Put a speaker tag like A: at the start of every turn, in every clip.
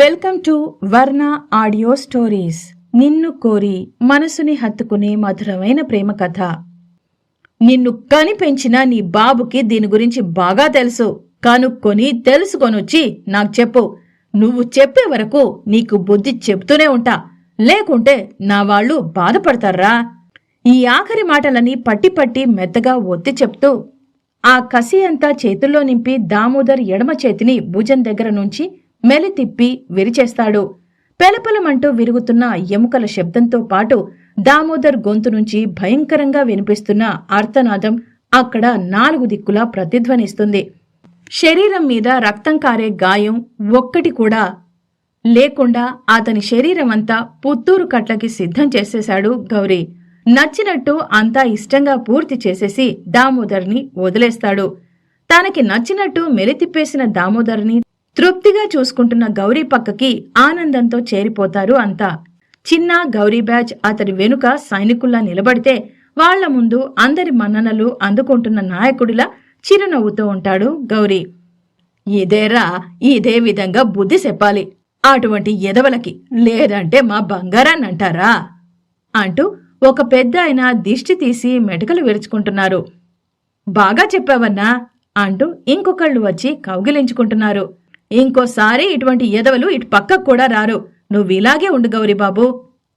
A: Welcome to Varna audio stories. నిన్ను కోరి మనసుని హత్తుకునే మధురమైన ప్రేమ కథ. నిన్ను కనిపెంచిన నీ బాబుకి దీని గురించి బాగా తెలుసు. కనుక్కొని తెలుసుకొనొచ్చి నాకు చెప్పు. నువ్వు చెప్పే వరకు నీకు బుద్ధి చెప్తూనే ఉంటా. లేకుంటే నా వాళ్ళు బాధపడతారా? ఈ ఆఖరి మాటలని పట్టి పట్టి మెత్తగా ఒత్తి చెప్తూ ఆ కసి అంతా చేతుల్లో నింపి దామోదర్ ఎడమ చేతిని భుజం దగ్గర నుంచి మెలి తిప్పి విరిచేస్తాడు. పెలపలమంటూ విరుగుతున్న ఎముకల శబ్దంతో పాటు దామోదర్ గొంతు నుంచి భయంకరంగా వినిపిస్తున్న అర్థనాదం అక్కడ నాలుగు దిక్కులా ప్రతిధ్వనిస్తుంది. శరీరం మీద రక్తం కారే గాయం ఒక్కటి కూడా లేకుండా అతని శరీరమంతా పుత్తూరు కట్లకి సిద్ధం చేసేశాడు గౌరీ. నచ్చినట్టు అంతా ఇష్టంగా పూర్తి చేసేసి దామోదర్ని వదిలేస్తాడు. తనకి నచ్చినట్టు మెలితిప్పేసిన దామోదర్ని తృప్తిగా చూసుకుంటున్న గౌరీ పక్కకి ఆనందంతో చేరిపోతారు అంతా. చిన్న గౌరీ బ్యాచ్ అతడి వెనుక సైనికుల్లా నిలబడితే వాళ్ళ ముందు అందరి మన్ననలు అందుకుంటున్న నాయకుడిలా చిరునవ్వుతూ ఉంటాడు గౌరీ. ఇదేరా ఇదే విధంగా బుద్ధి చెప్పాలి. అటువంటి ఎదవలకి లేదంటే మా బంగారాన్ని అంటారా? అంటూ ఒక పెద్ద ఆయన దిష్టి తీసి మెటకలు విరుచుకుంటున్నారు. బాగా చెప్పావన్నా అంటూ ఇంకొకళ్ళు వచ్చి కౌగిలించుకుంటున్నారు. ఇంకోసారి ఇటువంటి ఎదవలు ఇటు పక్కకు కూడా రారు. నువ్వు ఇలాగే ఉండు గౌరీబాబు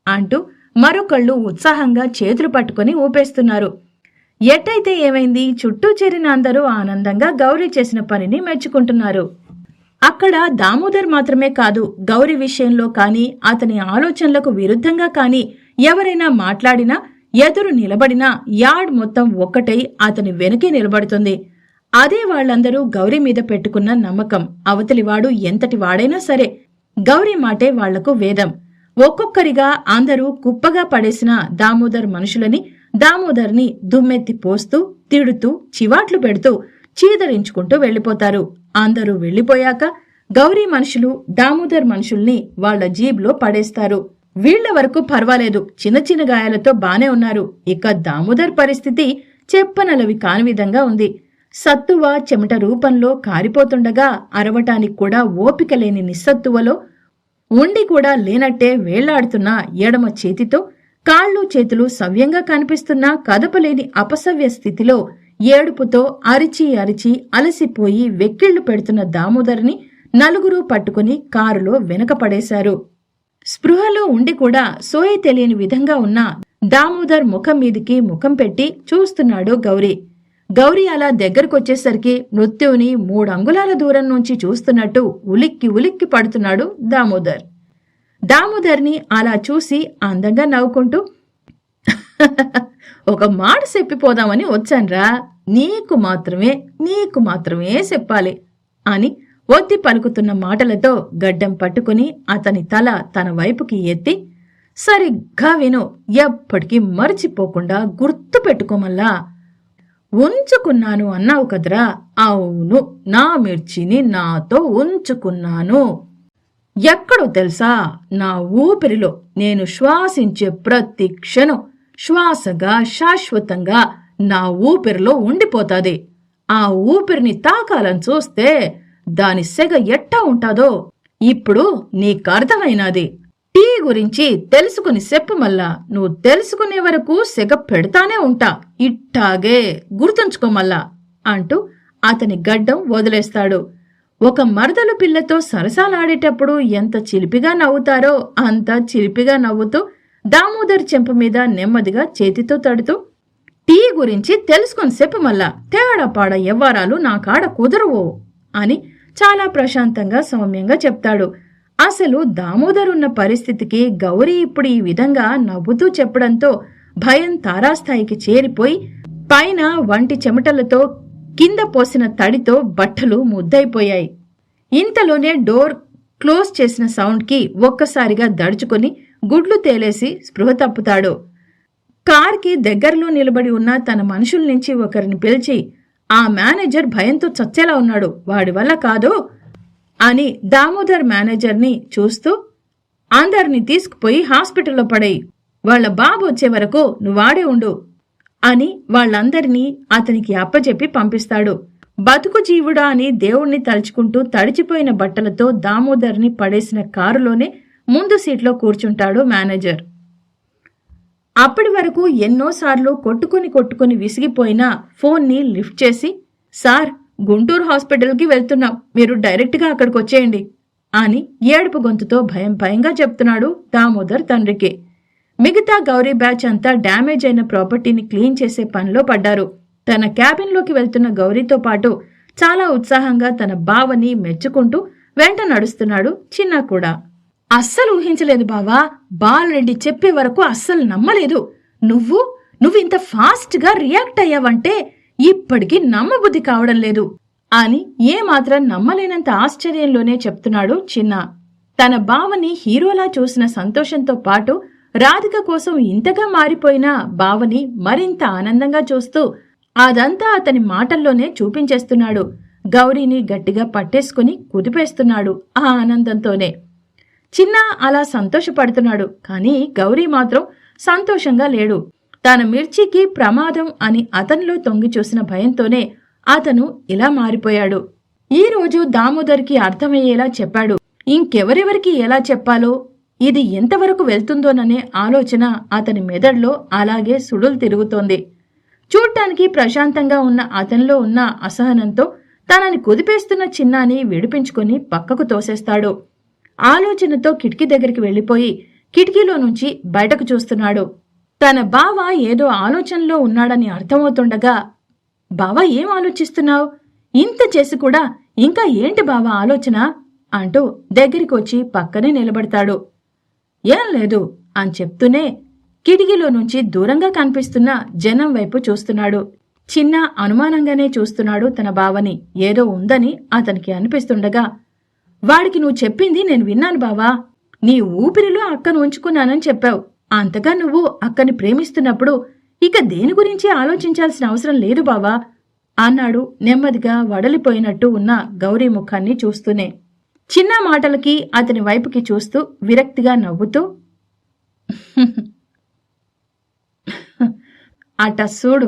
A: అంటూ మరొకళ్ళు ఉత్సాహంగా చేతులు పట్టుకుని ఊపేస్తున్నారు. ఎట్టయితే ఏమైంది? చుట్టూ చేరిన అందరూ ఆనందంగా గౌరీ చేసిన పనిని మెచ్చుకుంటున్నారు. అక్కడ దామోదర్ మాత్రమే కాదు గౌరీ విషయంలో కానీ అతని ఆలోచనలకు విరుద్ధంగా కానీ ఎవరైనా మాట్లాడినా ఎదురు నిలబడినా యార్డ్ మొత్తం ఒక్కటై అతని వెనుకే నిలబడుతుంది. అదే వాళ్ళందరూ గౌరీ మీద పెట్టుకున్న నమ్మకం. అవతలివాడు ఎంతటి వాడైనా సరే గౌరీ మాటే వాళ్ళకు వేదం. ఒక్కొక్కరిగా అందరూ కుప్పగా పడేసిన దామోదర్ మనుషులని దామోదర్ని దుమ్మెత్తి పోస్తూ తిడుతూ చివాట్లు పెడుతూ చీదరించుకుంటూ వెళ్ళిపోతారు అందరూ వెళ్ళిపోయాక గౌరీ మనుషులు దామోదర్ మనుషుల్ని వాళ్ళ జీబ్లో పడేస్తారు. వీళ్ళ వరకు పర్వాలేదు. చిన్న చిన్న గాయాలతో బానే ఉన్నారు. ఇక దామోదర్ పరిస్థితి చెప్పనలవి కాని విధంగా ఉంది. సత్తువ చెమట రూపంలో కారిపోతుండగా అరవటానికి కూడా ఓపిక లేని నిస్సత్తువలో ఉండి కూడా లేనట్టే వేళ్ళాడుతున్న ఎడమ చేతితో కాళ్ళు చేతులు సవ్యంగా కనిపిస్తున్న కదపలేని అపసవ్య స్థితిలో ఏడుపుతో అరిచి అరిచి అలసిపోయి వెక్కిళ్ళు పెడుతున్న దామోదర్ని నలుగురు పట్టుకుని కారులో వెనకపడేశారు స్పృహలో ఉండి కూడా సోయి తెలియని విధంగా ఉన్న దామోదర్ ముఖం మీదికి ముఖం పెట్టి చూస్తున్నాడు గౌరీ. గౌరీ అలా దగ్గరకొచ్చేసరికి మృత్యువుని మూడంగుళాల దూరం నుంచి చూస్తున్నట్టు ఉలిక్కి ఉలిక్కి పడుతున్నాడు దామోదర్. దామోదర్ని అలా చూసి అందంగా నవ్వుకుంటూ ఒక మాట చెప్పిపోదామని వచ్చాన్రా. నీకు మాత్రమే నీకు మాత్రమే చెప్పాలి అని ఒత్తి పలుకుతున్న మాటలతో గడ్డం పట్టుకుని అతని తల తన వైపుకి ఎత్తి సరిగ్గా విను ఎప్పటికీ మర్చిపోకుండా గుర్తు పెట్టుకోమల్లా. ఉంచుకున్నాను అన్నావు కదరా? అవును నా మిర్చిని నాతో ఉంచుకున్నాను. ఎక్కడో తెలుసా? నా ఊపిరిలో నేను శ్వాసించే ప్రతి క్షణం శ్వాసగా శాశ్వతంగా నా ఊపిరిలో ఉండిపోతాది. ఆ ఊపిరిని తాకాలని చూస్తే దాని సెగ ఎట్టా ఉంటాదో? ఇప్పుడు నీకర్థమైనది. టీ గురించి తెలుసుకుని చెప్పు మల్లా. నువ్వు తెలుసుకునే వరకు సెగ పెడతానే ఉంటా. ఇట్టాగే గుర్తుంచుకో గుర్తుంచుకోమల్లా అంటూ అతని గడ్డం వదిలేస్తాడు. ఒక మరదలు పిల్లతో సరసాలాడేటప్పుడు ఎంత చిలిపిగా నవ్వుతారో అంత చిలిపిగా నవ్వుతూ దామోదర్ చెంప మీద నెమ్మదిగా చేతితో తడుతూ టీ గురించి తెలుసుకుని చెప్పు మల్లా. తేడాపాడ ఎవ్వరాలు నా కాడ కుదరవు అని చాలా ప్రశాంతంగా సౌమ్యంగా చెప్తాడు. అసలు దామోదర్ ఉన్న పరిస్థితికి గౌరీ ఇప్పుడు ఈ విధంగా నవ్వుతూ చెప్పడంతో భయం తారాస్థాయికి చేరిపోయి పైన వంటి చెమటలతో కింద పోసిన తడితో బట్టలు ముద్దయిపోయాయి. ఇంతలోనే డోర్ క్లోజ్ చేసిన సౌండ్కి ఒక్కసారిగా దడుచుకొని గుడ్లు తేలేసి స్పృహ తప్పుతాడు. కార్కి దగ్గరలో నిలబడి ఉన్న తన మనుషుల నుంచి ఒకరిని పిలిచి ఆ మేనేజర్ భయంతో చచ్చేలా ఉన్నాడు వాడి వల్ల కాదు అని దామోదర్ మేనేజర్ని చూస్తూ అందరిని తీసుకుపోయి హాస్పిటల్లో పడేయి. వాళ్ళ బాబు వచ్చే వరకు నువ్వాడే ఉండు అని వాళ్ళందరినీ అతనికి అప్పచెప్పి పంపిస్తాడు. బతుకు జీవుడా అని దేవుణ్ణి తలుచుకుంటూ తడిచిపోయిన బట్టలతో దామోదర్ని పడేసిన కారులోనే ముందు సీట్లో కూర్చుంటాడు మేనేజర్. అప్పటి వరకు ఎన్నోసార్లు కొట్టుకుని కొట్టుకుని విసిగిపోయినా ఫోన్ని లిఫ్ట్ చేసి సార్ గుంటూరు హాస్పిటల్కి వెళ్తున్నాం. మీరు డైరెక్ట్గా అక్కడికి వచ్చేయండి. అని ఏడుపు గొంతుతో భయం భయంగా చెప్తున్నాడు దామోదర్ తండ్రికి. మిగతా గౌరీ బ్యాచ్ అంతా డ్యామేజ్ అయిన ప్రాపర్టీని క్లీన్ చేసే పనిలో పడ్డారు. తన క్యాబిన్లోకి వెళ్తున్న గౌరీతో పాటు చాలా ఉత్సాహంగా తన బావని మెచ్చుకుంటూ వెంట నడుస్తున్నాడు చిన్న కూడా. అస్సలు ఊహించలేదు బావా బాలరెడ్డి చెప్పే వరకు అస్సలు నమ్మలేదు. నువ్వు నువ్వు ఇంత ఫాస్ట్గా రియాక్ట్ అయ్యావంటే ఇప్పటికీ నమ్మబుద్ధి కావడం లేదు. అని ఏమాత్రం నమ్మలేనంత ఆశ్చర్యంలోనే చెప్తున్నాడు చిన్న. తన బావని హీరోలా చూసిన సంతోషంతో పాటు రాధిక కోసం ఇంతగా మారిపోయిన బావని మరింత ఆనందంగా చూస్తూ అదంతా అతని మాటల్లోనే చూపించేస్తున్నాడు. గౌరీని గట్టిగా పట్టేసుకుని కుదిపేస్తున్నాడు ఆ ఆనందంతోనే. చిన్న అలా సంతోషపడుతున్నాడు కానీ గౌరీ మాత్రం సంతోషంగా లేడు. తన మిర్చికి ప్రమాదం అని అతనిలో తొంగి చూసిన భయంతోనే అతను ఇలా మారిపోయాడు. ఈ రోజు దామోదర్కి అర్థమయ్యేలా చెప్పాడు. ఇంకెవరెవరికి ఎలా చెప్పాలో ఇది ఎంతవరకు వెళ్తుందోననే ఆలోచన అతని మెదడులో అలాగే సుడులు తిరుగుతోంది. చూడటానికి ప్రశాంతంగా ఉన్న అతనిలో ఉన్న అసహనంతో తనని కుదిపేస్తున్న చిన్నాని విడిపించుకొని పక్కకు తోసేస్తాడు. ఆలోచనతో కిటికీ దగ్గరికి వెళ్ళిపోయి కిటికీలో నుంచి బయటకు చూస్తున్నాడు. తన బావ ఏదో ఆలోచనలో ఉన్నాడని అర్థమవుతుండగా బావా ఏం ఆలోచిస్తున్నావు? ఇంత చేసి కూడా ఇంకా ఏంటి బావ ఆలోచన? అంటూ దగ్గరికి వచ్చి పక్కనే నిలబడతాడు. ఏం లేదు అని చెప్తూనే కిటికీలో నుంచి దూరంగా కనిపిస్తున్న జనం వైపు చూస్తున్నాడు. చిన్న అనుమానంగానే చూస్తున్నాడు తన బావని. ఏదో ఉందని అతనికి అనిపిస్తుండగా వాడికి నువ్వు చెప్పింది నేను విన్నాను బావా. నీ ఊపిరిలో అక్కను ఉంచుకున్నానని చెప్పావు. అంతగా నువ్వు అక్కని ప్రేమిస్తున్నప్పుడు ఇక దేని గురించి ఆలోచించాల్సిన అవసరం లేదు బావా అన్నాడు నెమ్మదిగా వడలిపోయినట్టు ఉన్న గౌరీ ముఖాన్ని చూస్తూనే. చిన్న మాటలకి అతని వైపుకి చూస్తూ విరక్తిగా నవ్వుతూ అట సూడు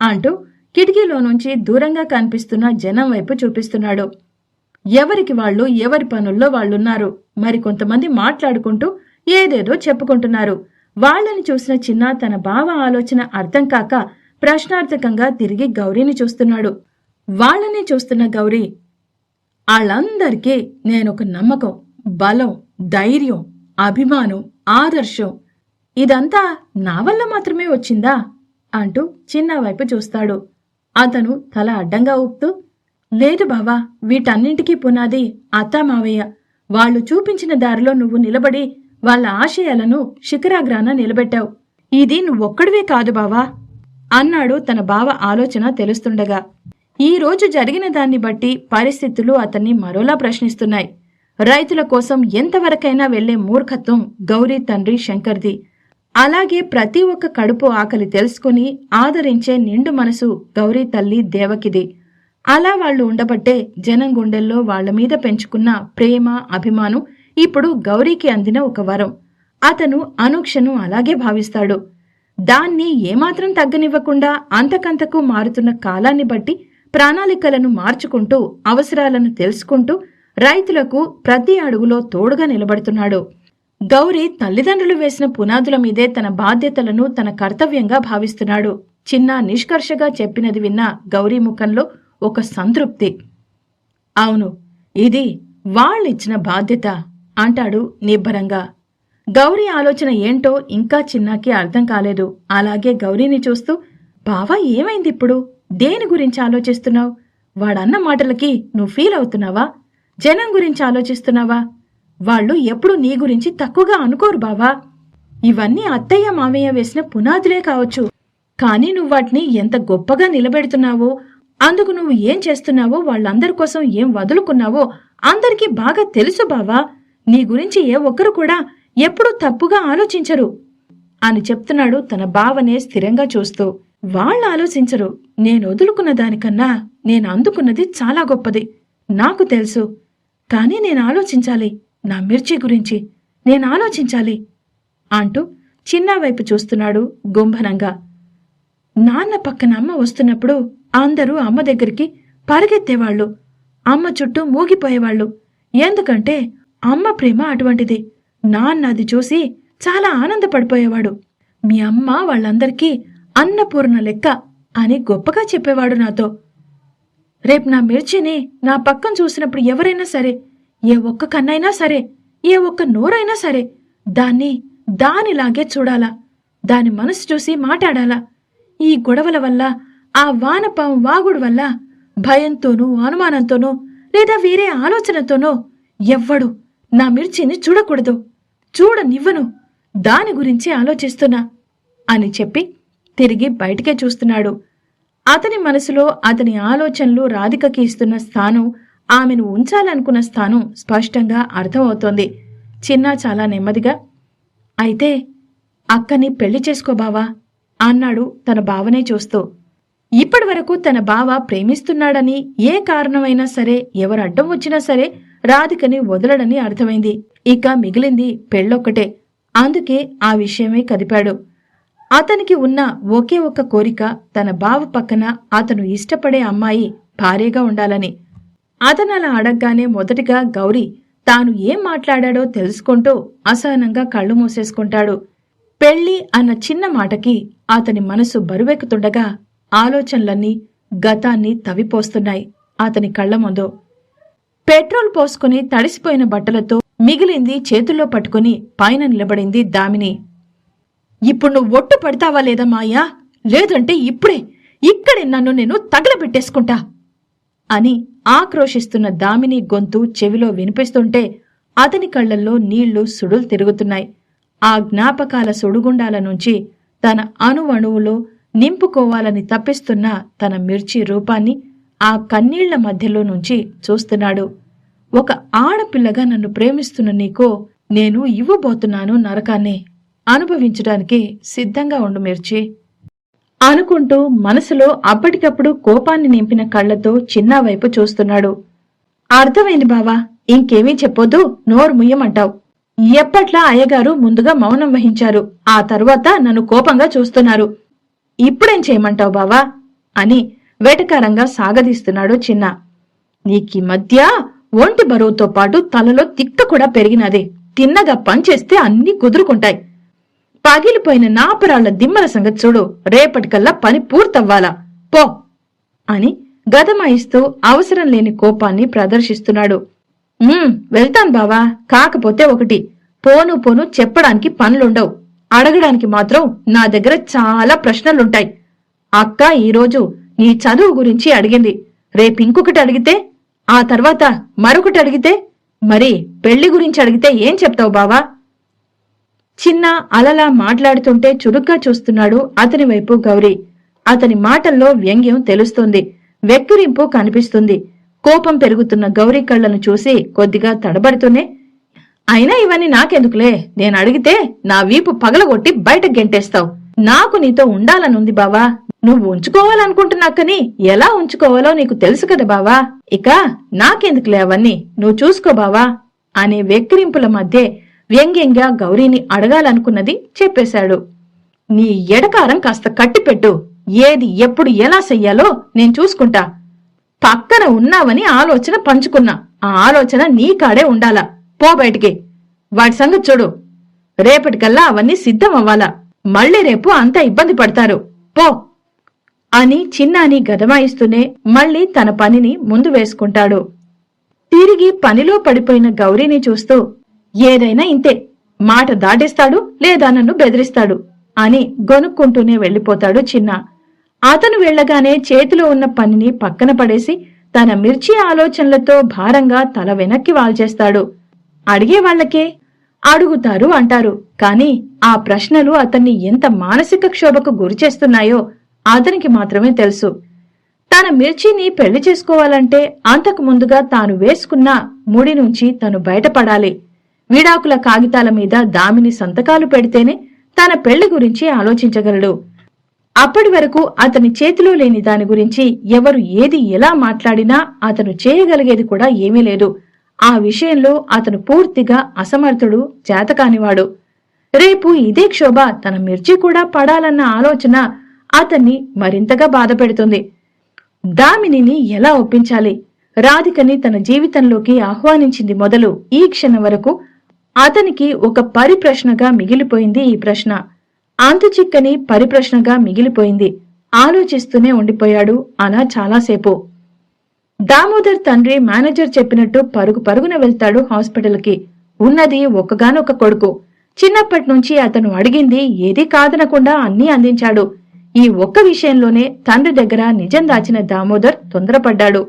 A: అంటూ కిటికీలో నుంచి దూరంగా కనిపిస్తున్న జనం వైపు చూపిస్తున్నాడు. ఎవరికి వాళ్ళు ఎవరి పనుల్లో వాళ్ళున్నారు. మరికొంతమంది మాట్లాడుకుంటూ ఏదేదో చెప్పుకుంటున్నారు. వాళ్ళని చూసిన చిన్న తన బావ ఆలోచన అర్థం కాక ప్రశ్నార్థకంగా తిరిగి గౌరీని చూస్తున్నాడు. వాళ్ళని చూస్తున్న గౌరీ వాళ్ళందరికీ నేనొక నమ్మకం బలం ధైర్యం అభిమానం ఆదర్శం ఇదంతా నా వల్ల మాత్రమే వచ్చిందా? అంటూ చిన్న వైపు చూస్తాడు. అతను తల అడ్డంగా ఊపుతూ లేదు బావా వీటన్నింటికీ పునాది అత్తా మావయ్య వాళ్ళు చూపించిన దారిలో నువ్వు నిలబడి వాళ్ళ ఆశయాలను శిఖరాగ్రాన నిలబెట్టావు. ఇది నువ్వొక్కడివే కాదు బావా అన్నాడు తన బావ ఆలోచన తెలుస్తుండగా. ఈ రోజు జరిగిన దాన్ని బట్టి పరిస్థితులు అతన్ని మరోలా ప్రశ్నిస్తున్నాయి. రైతుల కోసం ఎంతవరకైనా వెళ్ళే మూర్ఖత్వం గౌరీ తండ్రి శంకర్ది. అలాగే ప్రతి ఒక్క కడుపు ఆకలి తెలుసుకుని ఆదరించే నిండు మనసు గౌరీ తల్లి దేవకిది. అలా వాళ్ళు ఉండబట్టే జనం గుండెల్లో వాళ్ళ మీద పెంచుకున్న ప్రేమ అభిమానం ఇప్పుడు గౌరీకి అందిన ఒక వరం. అతను అనుక్షణం అలాగే భావిస్తాడు. దాన్ని ఏమాత్రం తగ్గనివ్వకుండా అంతకంతకు మారుతున్న కాలాన్ని బట్టి ప్రణాళికలను మార్చుకుంటూ అవసరాలను తెలుసుకుంటూ రైతులకు ప్రతి అడుగులో తోడుగా నిలబడుతున్నాడు. గౌరీ తల్లిదండ్రులు వేసిన పునాదుల మీదే తన బాధ్యతలను తన కర్తవ్యంగా భావిస్తున్నాడు. చిన్న నిష్కర్షగా చెప్పినది విన్న గౌరీ ముఖంలో ఒక సంతృప్తి. అవును ఇది వాళ్ళిచ్చిన బాధ్యత. అంటాడు నిబ్బరంగా గౌరీ ఆలోచన ఏంటో ఇంకా చిన్నాకి అర్థం కాలేదు. అలాగే గౌరీని చూస్తూ బావా ఏమైంది ఇప్పుడు? దేని గురించి ఆలోచిస్తున్నావు? వాడన్న మాటలకి నువ్వు ఫీల్ అవుతున్నావా? జనం గురించి ఆలోచిస్తున్నావా? వాళ్ళు ఎప్పుడు నీ గురించి తక్కువగా అనుకోరు బావా. ఇవన్నీ అత్తయ్య మామయ్య వేసిన పునాదులే కావచ్చు. కానీ నువ్వు వాటిని ఎంత గొప్పగా నిలబెడుతున్నావో అందుకు నువ్వు ఏం చేస్తున్నావో వాళ్ళందరి కోసం ఏం వదులుకున్నావో అందరికీ బాగా తెలుసు బావా. నీ గురించి ఏ ఒక్కరు కూడా ఎప్పుడూ తప్పుగా ఆలోచించరు. అని చెప్తున్నాడు తన భావనే స్థిరంగా చూస్తూ. వాళ్ళు ఆలోచించరు నేను వదులుకున్న దానికన్నా నేను అందుకున్నది చాలా గొప్పది. నాకు తెలుసు కానీ నేను ఆలోచించాలి నా మిర్చి గురించి నేను ఆలోచించాలి అంటూ చిన్న వైపు చూస్తున్నాడు గుంభనంగా. నాన్న పక్కన అమ్మ వస్తున్నప్పుడు అందరూ అమ్మ దగ్గరికి పరిగెత్తేవాళ్ళు అమ్మ చుట్టూ మూగిపోయేవాళ్ళు. ఎందుకంటే అమ్మ ప్రేమ అటువంటిది. నాన్న అది చూసి చాలా ఆనందపడిపోయేవాడు. మీ అమ్మ వాళ్ళందరికీ అన్నపూర్ణ లెక్క అని గొప్పగా చెప్పేవాడు నాతో. రేపు నా మిర్చిని నా పక్కన చూసినప్పుడు ఎవరైనా సరే ఏ ఒక్క కన్నైనా సరే ఏ ఒక్క నోరైనా సరే దాన్ని దానిలాగే చూడాలా దాని మనసు చూసి మాట్లాడాలా. ఈ గొడవల వల్ల ఆ వానపాము వాగుడు వల్ల భయంతోనూ అనుమానంతోనూ లేదా వేరే ఆలోచనతోనో ఎవ్వడు నా మిర్చిని చూడకూడదు. చూడనివ్వను. దాని గురించి ఆలోచిస్తున్నా అని చెప్పి తిరిగి బయటికే చూస్తున్నాడు. అతని మనసులో అతని ఆలోచనలు రాధికకి ఇస్తున్న స్థానం ఆమెను ఉంచాలనుకున్న స్థానం స్పష్టంగా అర్థమవుతోంది. చిన్న చాలా నెమ్మదిగా అయితే అక్కని పెళ్ళి చేసుకోబావా అన్నాడు తన బావనే చూస్తూ. ఇప్పటివరకు తన బావ ప్రేమిస్తున్నాడని ఏ కారణమైనా సరే ఎవరు అడ్డం వచ్చినా సరే రాధికని వదలడని అర్థమైంది. ఇక మిగిలింది పెళ్ళొక్కటే. అందుకే ఆ విషయమే కదిపాడు. అతనికి ఉన్న ఒకే ఒక్క కోరిక తన బావ పక్కన అతను ఇష్టపడే అమ్మాయి భార్యగా ఉండాలని. అతను అలా అడగగానే మొదటిగా గౌరీ తాను ఏం మాట్లాడాడో తెలుసుకుంటూ అసహనంగా కళ్ళు మూసేసుకుంటాడు. పెళ్ళి అన్న చిన్న మాటకి అతని మనసు బరువెక్కుతుండగా ఆలోచనలన్నీ గతాన్ని తవిపోస్తున్నాయి అతని కళ్ళ ముందు పెట్రోల్ పోసుకుని తడిసిపోయిన బట్టలతో మిగిలింది చేతుల్లో పట్టుకుని పైన నిలబడింది దామిని. ఇప్పుడు నువ్వు ఒట్టు పడతావా లేదా మాయా? లేదంటే ఇప్పుడే ఇక్కడే నన్ను నేను తగలబెట్టేసుకుంటా అని ఆక్రోషిస్తున్న దామిని గొంతు చెవిలో వినిపిస్తుంటే అతని కళ్ళల్లో నీళ్ళు సుడులు తిరుగుతున్నాయి. ఆ జ్ఞాపకాల సుడుగుండాల నుంచి తన అణువణువులో నింపుకోవాలని తప్పిస్తున్న తన మిర్చి రూపాన్ని ఆ కన్నీళ్ళ మధ్యలో నుంచి చూస్తున్నాడు. ఒక ఆడపిల్లగా నన్ను ప్రేమిస్తున్న నీకో నేను ఇవ్వబోతున్నాను నరకాన్ని అనుభవించడానికి సిద్ధంగా ఉండు మిర్చి అనుకుంటూ మనసులో అప్పటికప్పుడు కోపాన్ని నింపిన కళ్ళతో చిన్న వైపు చూస్తున్నాడు. అర్థమైంది బావా ఇంకేమీ చెప్పొద్దు నోరు ముయ్యమంటావు. ఎప్పట్లా అయ్యగారు ముందుగా మౌనం వహించారు ఆ తరువాత నన్ను కోపంగా చూస్తున్నారు. ఇప్పుడేం చేయమంటావు బావా? అని వేటకారంగా సాగదీస్తున్నాడు చిన్న. నీకీ మధ్య ఒంటి బరువుతో పాటు తలలో తిక్క కూడా పెరిగినదే. తిన్నగా పంచేస్తే అన్నీ కుదురుకుంటాయి. పగిలిపోయిన నాపరాళ్ళ దిమ్మల సంగతి చూడు. రేపటికల్లా పని పూర్తవ్వాలా? పో! అని గదమాయిస్తూ అవసరం లేని కోపాన్ని ప్రదర్శిస్తున్నాడు. వెళ్తాను బావా. కాకపోతే ఒకటి. పోను పోను చెప్పడానికి పనులుండవు. అడగడానికి మాత్రం నా దగ్గర చాలా ప్రశ్నలుంటాయి. అక్క ఈరోజు నీ చదువు గురించి అడిగింది. రేపు ఇంకొకటి అడిగితే ఆ తర్వాత మరొకటి అడిగితే మరి పెళ్ళి గురించి అడిగితే ఏం చెప్తావు బావా? చిన్న అలలా మాట్లాడుతుంటే చురుగ్గా చూస్తున్నాడు అతని వైపు గౌరీ. అతని మాటల్లో వ్యంగ్యం తెలుస్తుంది. వెక్కిరింపు కనిపిస్తుంది. కోపం పెరుగుతున్న గౌరీ కళ్ళను చూసి కొద్దిగా తడబడుతూనే అయినా ఇవన్నీ నాకెందుకులే? నేను అడిగితే నా వీపు పగలగొట్టి బయట గెంటేస్తావు. నాకు నీతో ఉండాలనుంది బావా. నువ్వు ఉంచుకోవాలనుకుంటున్నాకని ఎలా ఉంచుకోవాలో నీకు తెలుసు కదా బావా. ఇక నాకెందుకులే అవన్నీ? నువ్వు చూసుకో బావా. అనే వెక్కిరింపుల మధ్య వ్యంగ్యంగా గౌరీని అడగాలనుకున్నది చెప్పేశాడు. నీ ఎడకారం కాస్త కట్టిపెట్టు. ఏది ఎప్పుడు ఎలా చెయ్యాలో నేను చూసుకుంటా. పక్కన ఉన్నావని ఆలోచన పంచుకున్నా. ఆ ఆలోచన నీ కాడే ఉండాలా? పో బయటికి. వాడి సంగతి చూడు. రేపటికల్లా అవన్నీ సిద్ధం అవ్వాలా? మళ్ళీ రేపు అంతా ఇబ్బంది పడతారు. పో. అని చిన్నాని గదమాయిస్తూనే మళ్ళీ తన పనిని ముందు వేసుకుంటాడు. తిరిగి పనిలో పడిపోయిన గౌరీని చూస్తూ ఏదైనా ఇంతే మాట దాటేస్తాడు లేదా నన్ను బెదిరిస్తాడు అని గొనుక్కుంటూనే వెళ్ళిపోతాడు చిన్న. అతను వెళ్ళగానే చేతిలో ఉన్న పనిని పక్కన పడేసి తన మిర్చి ఆలోచనలతో భారంగా తల వెనక్కి వాల్చేస్తాడు. అడిగే వాళ్ళకే? అడుగుతారు అంటారు. కాని ఆ ప్రశ్నలు అతన్ని ఎంత మానసిక క్షోభకు గురిచేస్తున్నాయో అతనికి మాత్రమే తెలుసు. తన మిర్చిని పెళ్ళి చేసుకోవాలంటే అంతకు ముందుగా తాను వేసుకున్న ముడి నుంచి తను బయటపడాలి. విడాకుల కాగితాల మీద దామిని సంతకాలు పెడితేనే తన పెళ్ళి గురించి ఆలోచించగలడు. అప్పటి వరకు అతని చేతిలో లేని దాని గురించి ఎవరు ఏది ఎలా మాట్లాడినా అతను చేయగలిగేది కూడా ఏమీ లేదు. ఆ విషయంలో అతను పూర్తిగా అసమర్థుడు చేతకానివాడు రేపు ఇదే క్షోభ తన మిర్చి కూడా పడాలన్న ఆలోచన అతన్ని మరింతగా బాధపెడుతుంది. దామినిని ఎలా ఒప్పించాలి? రాధికని తన జీవితంలోకి ఆహ్వానించింది మొదలు ఈ క్షణం వరకు అతనికి ఒక పరిప్రశ్నగా మిగిలిపోయింది ఈ ప్రశ్న. అంతుచిక్కని పరిప్రశ్నగా మిగిలిపోయింది. ఆలోచిస్తూనే ఉండిపోయాడు అలా చాలాసేపు. దామోదర్ తండ్రి మేనేజర్ చెప్పినట్టు పరుగు పరుగున వెళ్తాడు హాస్పిటల్కి. ఉన్నది ఒక్కగానొక్క కొడుకు. చిన్నప్పటి నుంచి అతను అడిగింది ఏదీ కాదనకుండా అన్నీ అందించాడు. ఈ ఒక్క విషయంలోనే తండ్రి దగ్గర నిజం దాచిన దామోదర్ తొందరపడ్డాడు.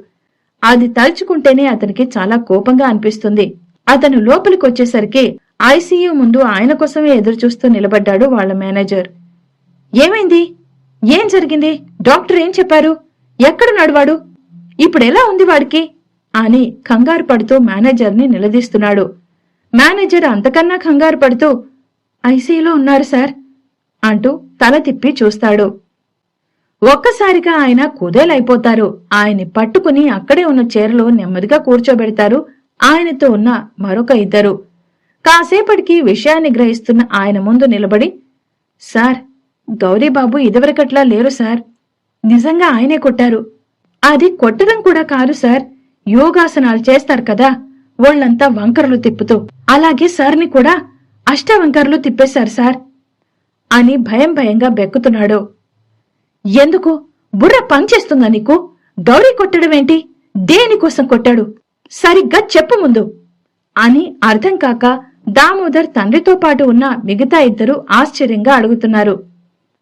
A: అది తలుచుకుంటేనే అతనికి చాలా కోపంగా అనిపిస్తుంది. అతను లోపలికొచ్చేసరికి ఐసీయూ ముందు ఆయన కోసమే ఎదురుచూస్తూ నిలబడ్డాడు వాళ్ళ మేనేజర్. ఏమైంది? ఏం జరిగింది? డాక్టర్ ఏం చెప్పారు? ఎక్కడ నడవాడు ఇప్పుడెలా ఉంది వాడికి? అని కంగారు పడుతూ మేనేజర్ని నిలదీస్తున్నాడు. మేనేజర్ అంతకన్నా కంగారు పడుతూ ఐసీయూలో ఉన్నారు సార్ అంటూ తల తిప్పి చూస్తాడు. ఒక్కసారిగా ఆయన కుదేలైపోతారు. ఆయన్ని పట్టుకుని అక్కడే ఉన్న చీరలో నెమ్మదిగా కూర్చోబెడతారు. ఆయనతో ఉన్న మరొక ఇద్దరు. కాసేపటికి విషయాన్ని గ్రహిస్తున్న ఆయన ముందు నిలబడి సార్ గౌరీబాబు ఇదివరకట్లా లేరు సార్. నిజంగా ఆయనే కొట్టారు. అది కొట్టడం కూడా కాదు సార్. యోగాసనాలు చేస్తారు కదా. వాళ్ళంతా వంకరలు తిప్పుతూ. అలాగే సార్ని కూడా అష్టవంకరలు తిప్పేశారు సార్. అని భయం భయంగా బెక్కుతున్నాడు. ఎందుకు? బుర్ర పంచేస్తుందా నీకు? గౌరీ కొట్టడమేంటి? దేనికోసం కొట్టాడు? సరిగ్గా చెప్పు ముందు. అని అర్థం కాక దామోదర్ తండ్రితో పాటు ఉన్న మిగతా ఇద్దరు ఆశ్చర్యంగా అడుగుతున్నారు.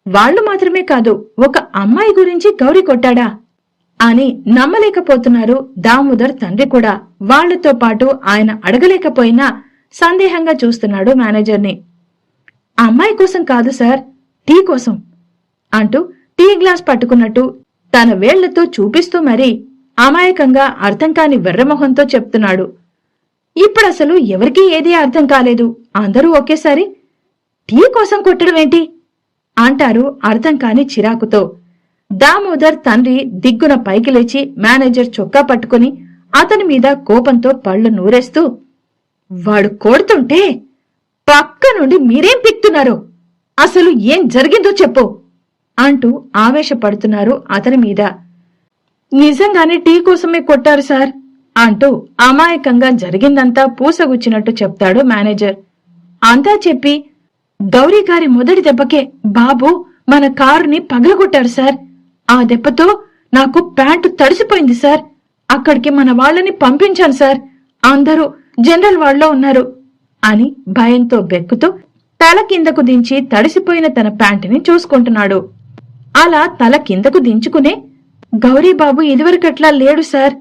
A: వాళ్ళు మాత్రమే కాదు ఒక అమ్మాయి గురించి గౌరీ కొట్టాడా? అని నమ్మలేకపోతున్నారు దామోదర్ తండ్రి కూడా. వాళ్ళతో పాటు ఆయన అడగలేకపోయినా సందేహంగా చూస్తున్నాడు మేనేజర్ని. అమ్మాయి కోసం కాదు సార్ టీ కోసం అంటూ టీ గ్లాస్ పట్టుకున్నట్టు తన వేళ్ళతో చూపిస్తూ మరీ అమాయకంగా అర్థం కాని వెర్రమొహంతో చెప్తున్నాడు. ఇప్పుడసలు ఎవరికీ ఏదీ అర్థం కాలేదు. అందరూ ఒకేసారి టీ కోసం కొట్టడమేంటి అంటారు అర్థం కాని చిరాకుతో. దామోదర్ తండ్రి దిగ్గున పైకి లేచి మేనేజర్ చొక్కా పట్టుకుని అతని మీద కోపంతో పళ్ళు నూరేస్తూ వాడు కొడుతుంటే పక్క నుండి మీరేం పిక్తున్నారు? అసలు ఏం జరిగిందో చెప్పు అంటూ ఆవేశపడుతున్నారు అతని మీద. నిజంగానే టీ కోసమే కొట్టారు సార్ అంటూ అమాయకంగా జరిగిందంతా పూసగుచ్చినట్టు చెప్తాడు మేనేజర్. అంతా చెప్పి గౌరీ గారి మొదటి దెబ్బకే బాబు మన కారుని పగలగొట్టారు సార్. ఆ దెబ్బతో నాకు ప్యాంటు తడిసిపోయింది సార్. అక్కడికి మన వాళ్ళని పంపించాను సార్. అందరూ జనరల్ వాళ్ళలో ఉన్నారు. అని భయంతో బెక్కుతూ తల కిందకు దించి తడిసిపోయిన తన ప్యాంటుని చూసుకుంటున్నాడు. అలా తల కిందకు దించుకునే గౌరీబాబు ఇదివరకట్లా లేడు సార్.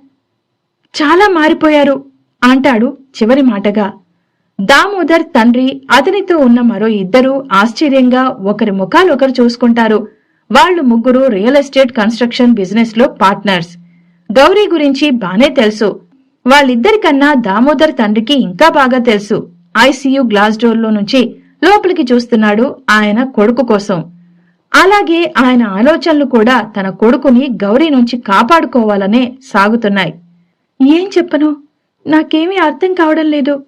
A: చాలా మారిపోయారు అంటాడు చివరి మాటగా. దామోదర్ తండ్రి అతనితో ఉన్న మరో ఇద్దరు ఆశ్చర్యంగా ఒకరి ముఖాలు ఒకరు చూసుకుంటారు. వాళ్ళు ముగ్గురు రియల్ ఎస్టేట్ కన్స్ట్రక్షన్ బిజినెస్లో పార్ట్నర్స్. గౌరీ గురించి బానే తెలుసు. వాళ్ళిద్దరికన్నా దామోదర్ తండ్రికి ఇంకా బాగా తెలుసు. ఐసీయూ గ్లాస్ డోర్లో నుంచి లోపలికి చూస్తున్నాడు ఆయన కొడుకు కోసం. అలాగే ఆయన ఆలోచనలు కూడా తన కొడుకుని గౌరీ నుంచి కాపాడుకోవాలనే సాగుతున్నాయి. ఏం చెప్పను? నాకేమీ అర్థం కావడం లేదు.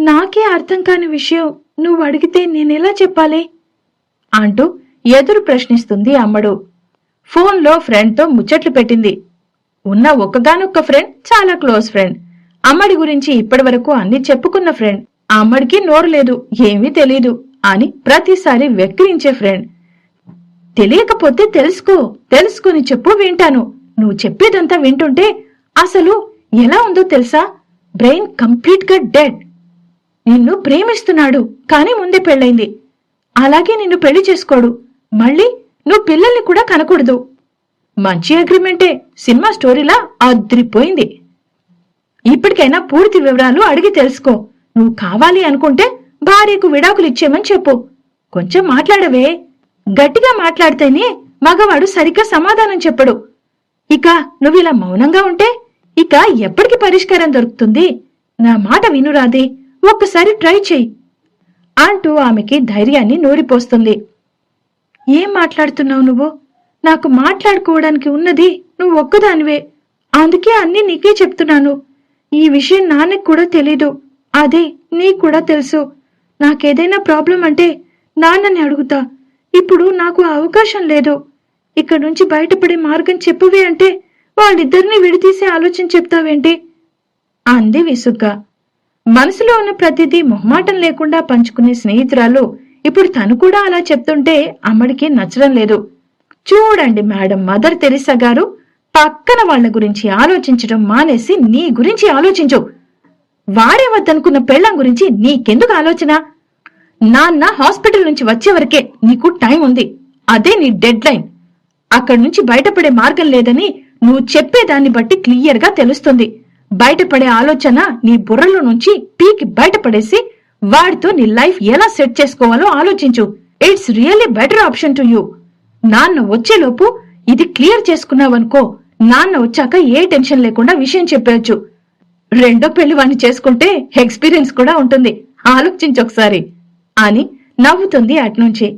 A: నాకే అర్థం కాని విషయం నువ్వు అడిగితే నేనెలా చెప్పాలి? అంటూ ఎదురు ప్రశ్నిస్తుంది అమ్మడు. ఫోన్లో ఫ్రెండ్తో ముచ్చట్లు పెట్టింది. ఉన్న ఒక్కగానొక్క ఫ్రెండ్ చాలా క్లోజ్ ఫ్రెండ్. అమ్మడి గురించి ఇప్పటివరకు అన్ని చెప్పుకున్న ఫ్రెండ్. అమ్మడికి నోరు లేదు ఏమీ తెలీదు అని ప్రతిసారి వెక్కిరించే ఫ్రెండ్. తెలియకపోతే తెలుసుకో తెలుసుకుని చెప్పు వింటాను. నువ్వు చెప్పేదంతా వింటుంటే అసలు ఎలా ఉందో తెలుసా? బ్రెయిన్ కంప్లీట్గా డెడ్. నిన్ను ప్రేమిస్తున్నాడు కానీ ముందే పెళ్ళైంది. అలాగే నిన్ను పెళ్ళి చేసుకోడు. మళ్ళీ నువ్వు పిల్లల్ని కూడా కనకూడదు. మంచి అగ్రిమెంటే సినిమా స్టోరీలా అద్రిపోయింది. ఇప్పటికైనా పూర్తి వివరాలు అడిగి తెలుసుకో. నువ్వు కావాలి అనుకుంటే భార్యకు విడాకులు ఇచ్చేమని చెప్పు. కొంచెం మాట్లాడవే. గట్టిగా మాట్లాడితేనే మగవాడు సరిగ్గా సమాధానం చెప్పడు. ఇక నువ్విలా మౌనంగా ఉంటే ఇక ఎప్పటికి పరిష్కారం దొరుకుతుంది. నా మాట వినురాదే ఒక్కసారి ట్రై చెయ్యి. అంటూ ఆమెకి ధైర్యాన్ని నూరిపోస్తుంది. ఏం మాట్లాడుతున్నావు నువ్వు? నాకు మాట్లాడుకోవడానికి ఉన్నది నువ్వు ఒక్కదానివే. అందుకే అన్నీ నీకే చెప్తున్నాను. ఈ విషయం నాన్నకు కూడా తెలీదు. అదే నీకు కూడా తెలుసు. నాకేదైనా ప్రాబ్లం అంటే నాన్నని అడుగుతా. ఇప్పుడు నాకు ఆ అవకాశం లేదు. ఇక్కడ నుంచి బయటపడే మార్గం చెప్పువే అంటే వాళ్ళిద్దరిని విడితీసే ఆలోచన చెప్తావేంటి? అంది విసుగ్గా. మనసులో ఉన్న ప్రతిదీ మొహమాటం లేకుండా పంచుకునే స్నేహితురాలు ఇప్పుడు తను కూడా అలా చెప్తుంటే అమ్మడికి నచ్చడం లేదు. చూడండి మేడం మదర్ తెరిసా గారు పక్కన వాళ్ళ గురించి ఆలోచించడం మానేసి నీ గురించి ఆలోచించు. వాడే వద్దనుకున్న పెళ్ళం గురించి నీకెందుకు ఆలోచన? నాన్న హాస్పిటల్ నుంచి వచ్చే వరకే నీకు టైం ఉంది. అదే నీ డెడ్ లైన్. అక్కడి నుంచి బయటపడే మార్గం లేదని నువ్వు చెప్పేదాన్ని బట్టి క్లియర్గా తెలుస్తుంది. బయటపడే ఆలోచన నీ బుర్రలో నుంచి పీకి బయటపడేసి వాడితో నీ లైఫ్ ఎలా సెట్ చేసుకోవాలో ఆలోచించు. It's really better option to you. నాన్న వచ్చేలోపు ఇది క్లియర్ చేసుకున్నావనుకో నాన్న వచ్చాక ఏ టెన్షన్ లేకుండా విషయం చెప్పవచ్చు రెండో పెళ్ళి వాణ్ణి చేసుకుంటే ఎక్స్పీరియన్స్ కూడా ఉంటుంది. ఆలోచించొకసారి అని నవ్వుతుంది అట్నుంచి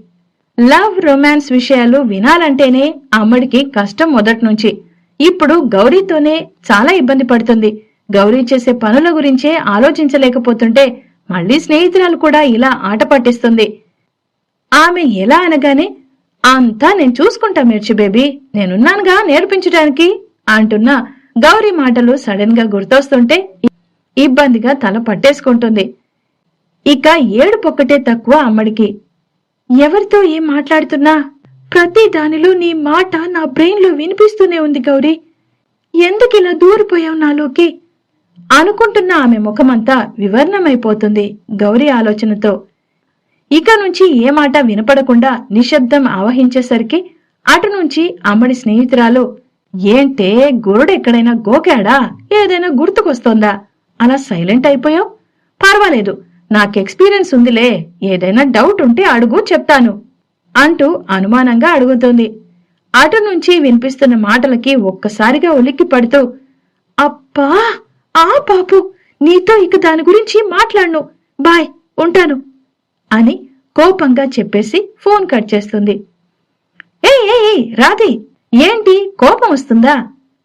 A: లవ్ రొమాన్స్ విషయాలు వినాలంటేనే అమ్మడికి కష్టం మొదటి నుంచి. ఇప్పుడు గౌరీతోనే చాలా ఇబ్బంది పడుతుంది. గౌరీ చేసే పనుల గురించే ఆలోచించలేకపోతుంటే మళ్ళీ స్నేహితురాలు కూడా ఇలా ఆట పట్టిస్తుంది. ఆమె ఎలా అనగానే అంతా నేను చూసుకుంటా మిర్చి బేబీ. నేనున్నానుగా నేర్పించడానికి అంటున్నా గౌరీ మాటలు సడన్గా గుర్తొస్తుంటే ఇబ్బందిగా తల పట్టేసుకుంటుంది. ఇక ఏడుపొక్కటే తక్కువ అమ్మడికి. ఎవరితో ఏం మాట్లాడుతున్నా? ప్రతి దానిలో నీ మాట నా బ్రెయిన్లో వినిపిస్తూనే ఉంది గౌరీ. ఎందుకిలా దూరిపోయావు నాలోకి? అనుకుంటున్న ఆమె ముఖమంతా వివర్ణమైపోతుంది గౌరీ ఆలోచనతో. ఇక నుంచి ఏ మాట వినపడకుండా నిశ్శబ్దం ఆవహించేసరికి అటు నుంచి అమ్మడి స్నేహితురాలు ఏంటే గురుడు ఎక్కడైనా గోకాడా? ఏదైనా గుర్తుకొస్తోందా? అలా సైలెంట్ అయిపోయావు? పర్వాలేదు నాకు ఎక్స్పీరియన్స్ ఉందిలే. ఏదైనా డౌట్ ఉంటే అడుగు చెప్తాను అంటూ అనుమానంగా అడుగుతుంది. అటు నుంచి వినిపిస్తున్న మాటలకి ఒక్కసారిగా ఉలిక్కి పడుతూ అప్పా ఆ పాపు నీతో ఇక దాని గురించి మాట్లాడను. బాయ్ ఉంటాను అని కోపంగా చెప్పేసి ఫోన్ కట్ చేస్తుంది. ఏ ఏ రాధి. ఏంటి కోపం వస్తుందా?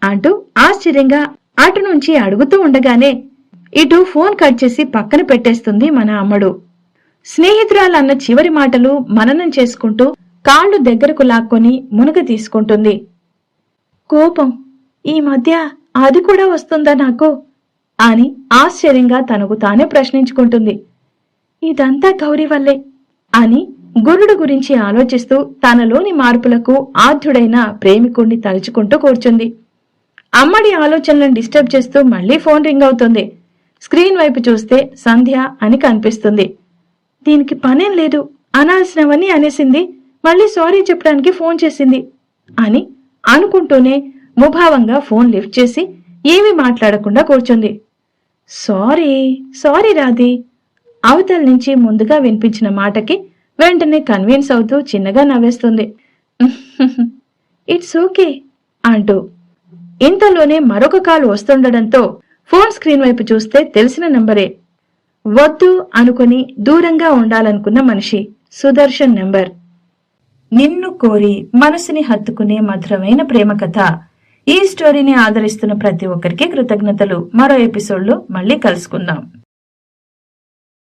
A: అంటూ ఆశ్చర్యంగా అటు నుంచి అడుగుతూ ఉండగానే ఇటు ఫోన్ కట్ చేసి పక్కన పెట్టేస్తుంది మన అమ్మడు. స్నేహితురాలన్న చివరి మాటలు మననం చేసుకుంటూ కాళ్ళు దగ్గరకు లాక్కొని మునగ తీసుకుంటుంది. కోపం ఈ మధ్య అది కూడా వస్తుందా నాకు? అని ఆశ్చర్యంగా తనకు తానే ప్రశ్నించుకుంటుంది. ఇదంతా గౌరీ వల్లే అని గురుడు గురించి ఆలోచిస్తూ తనలోని మార్పులకు ఆద్యుడైన ప్రేమికుణ్ణి తలుచుకుంటూ కూర్చుంది. అమ్మడి ఆలోచనలను డిస్టర్బ్ చేస్తూ మళ్ళీ ఫోన్ రింగ్ అవుతుంది. స్క్రీన్ వైపు చూస్తే సంధ్య అని కనిపిస్తుంది. దీనికి పనేం లేదు అనాల్సినవన్నీ అనేసింది. మళ్ళీ సారీ చెప్పడానికి ఫోన్ చేసింది అని అనుకుంటూనే ముభావంగా ఫోన్ లిఫ్ట్ చేసి ఏమీ మాట్లాడకుండా కూర్చుంది. సారీ సారీ రాధి అవతల నుంచి ముందుగా వినిపించిన మాటకి వెంటనే కన్విన్స్ అవుతూ చిన్నగా నవ్వేస్తుంది. ఇట్స్ ఓకే అంటూ ఇంతలోనే మరొక కాల్ వస్తుండడంతో ఫోన్ స్క్రీన్ వైపు చూస్తే తెలిసిన నంబరే. వద్దు అనుకుని దూరంగా ఉండాలనుకున్న మనిషి సుదర్శన్ నెంబర్. నిన్ను కోరి మనసుని హత్తుకునే మధురమైన ప్రేమ కథ. ఈ స్టోరీని ఆదరిస్తున్న ప్రతి ఒక్కరికి కృతజ్ఞతలు. మరో ఎపిసోడ్లో మళ్ళీ కలుసుకుందాం.